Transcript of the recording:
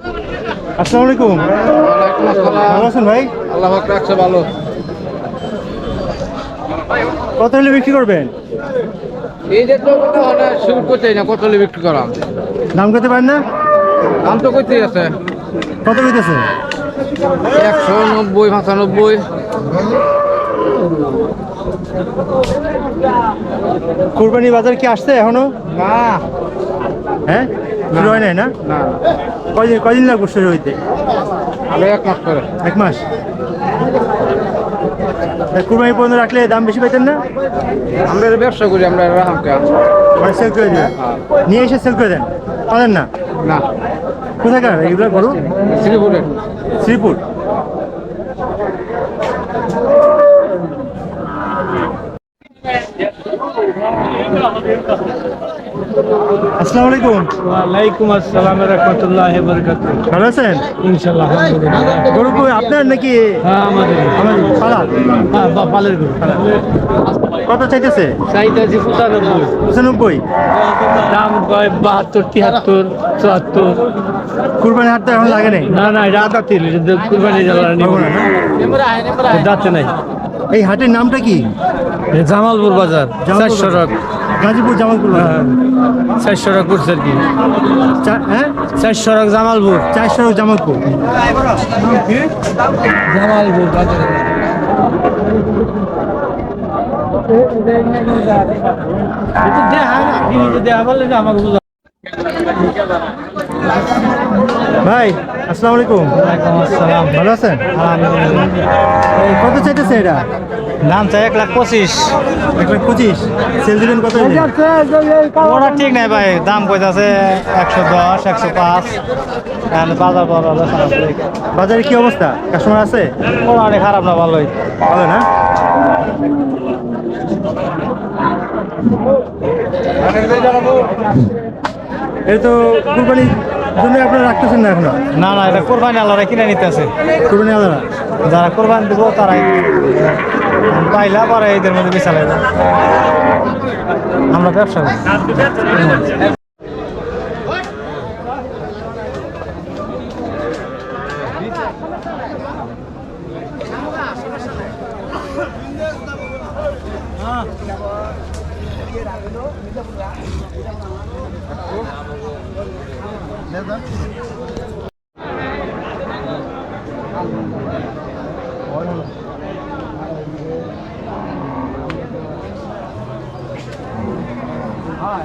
আসসালামু আলাইকুম। ভালো আছেন ভাই? আল্লাহ রাখছে ভালো। কত হলে বিক্রি করবেন? এই যে তো শুরু করতে না কত হলে বিক্রি করা? দাম করতে পারেন না? দাম তো করতে আছে। কত হইতেছে একশো নব্বই পঁচানব্বই। কোরবানি বাজার কি আসছে এখনও? না। হ্যাঁ? শুরু হয় নাই না? না কয়দিন কয়দিন লাগবে শুরু হইতে? এক মাস করে এক মাস? কুরবানি পর্যন্ত রাখলে দাম বেশি পাইতেন না? আমরা ব্যবসা করি আমরা মানে সেল করে দেন নিয়ে এসে সেল করে দেন? পারেন না? না। কোথাকার? এগুলো গরু? শ্রীপুরে। শ্রীপুর। আসসালামু আলাইকুম। ওয়ালাইকুম আসসালাম রহমতুল্লাহ বরকাত ভালো আছেন? ইনশাল্লাহ আলহামদুলিল্লাহ। গরু কই? আপনার নাকি হ্যাঁ আমাদের। আমার পালা? হ্যাঁ পালের গরু কত চাইতেছে? চাইতেছি পঁচানব্বই। পঁচানব্বই? দাম কয় বাহাত্তর তিয়াত্তর চুয়াত্তর। কুরবানি হাট তো এখন লাগে নাই? না না এটা আদা তিল এটা কুরবানি জ্বালা নিব হবে না, না? যাচ্ছে নাই। এই হাটের নামটা কি জামালপুর বাজার বাজার। টাক গাজীপুর জামালপুর। চারশো টাক করছে আর কি হ্যাঁ চারশো টাক জামালপুর চারশো জামালপুর জামালপুর বাজার দেখা বললে আমাকে বুঝা ভাই আসসালামু আলাইকুম। ওয়ালাইকুম আসসালাম। ভালো আছেন? আলহামদুলিল্লাহ। এই কত চাইতেছে এটা? দাম চাই এক লাখ পঁচিশ। এক লাখ পঁচিশ? সেল দিবেন কত ওরা ঠিক নাই ভাই দাম কইতাছে একশো দশ একশো পাঁচ। বাজার বাজারে কি অবস্থা? কাস্টমার আছে? মোটামুটি খারাপ না ভালোই। ভালো না? এটা তো কুরবানির জন্য আপনারা রাখতেছেন না এখনও? না না এটা কোরবানি আল্লাহরা কিনে নিতেছে। কুরবানি আলাদা যারা কোরবানি দিব তারাই পাইলা পরে এদের মধ্যে দেয়। আমরা ব্যবসা করি। beleza? Olha. Ah,